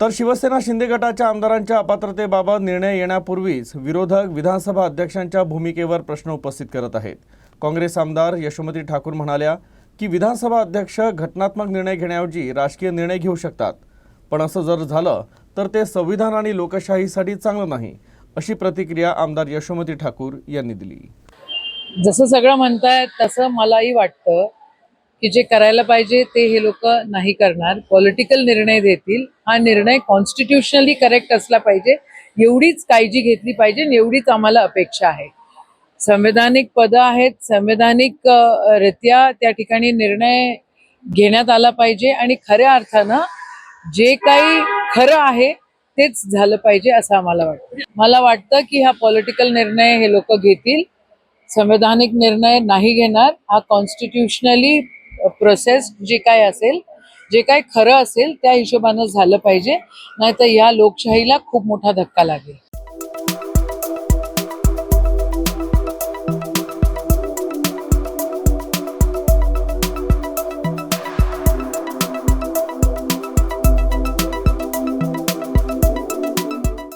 तर शिवसेना शिंदे गटाच्या आमदारांच्या अपात्रतेबाबत निर्णय येण्यापूर्वीच विरोधक विधानसभा अध्यक्षांच्या भूमिकेवर प्रश्न उपस्थित करत आहेत. काँग्रेस आमदार यशोमती ठाकूर म्हणाल्या की विधानसभा अध्यक्ष घटनात्मक निर्णय घेण्याऐवजी राजकीय निर्णय घेऊ शकतात. पण असं जर झालं तर ते संविधान आणि लोकशाहीसाठी चांगलं नाही अशी प्रतिक्रिया आमदार यशोमती ठाकूर यांनी दिली. जसं सगळं म्हणतायत तसं मलाही वाटतं की जे करायला पाहिजे ते हे लोक नाही करणार. पॉलिटिकल निर्णय देतील. हा निर्णय कॉन्स्टिट्युशनली करेक्ट असला पाहिजे. एवढीच काळजी घेतली पाहिजे एवढीच आम्हाला अपेक्षा आहे. संवैधानिक पदं आहेत. संवैधानिक रित्या त्या ठिकाणी निर्णय घेण्यात आला पाहिजे आणि खऱ्या अर्थानं जे काही खरं आहे तेच झालं पाहिजे असं आम्हाला वाटतं. मला वाटतं की हा पॉलिटिकल निर्णय हे लोक घेतील. संवैधानिक निर्णय नाही घेणार. हा कॉन्स्टिट्युशनली प्रोसेस जे काय असेल जे काय खरं असेल त्या हिशोबानं झालं पाहिजे. नाहीतर या लोकशाहीला खूप मोठा धक्का लागेल.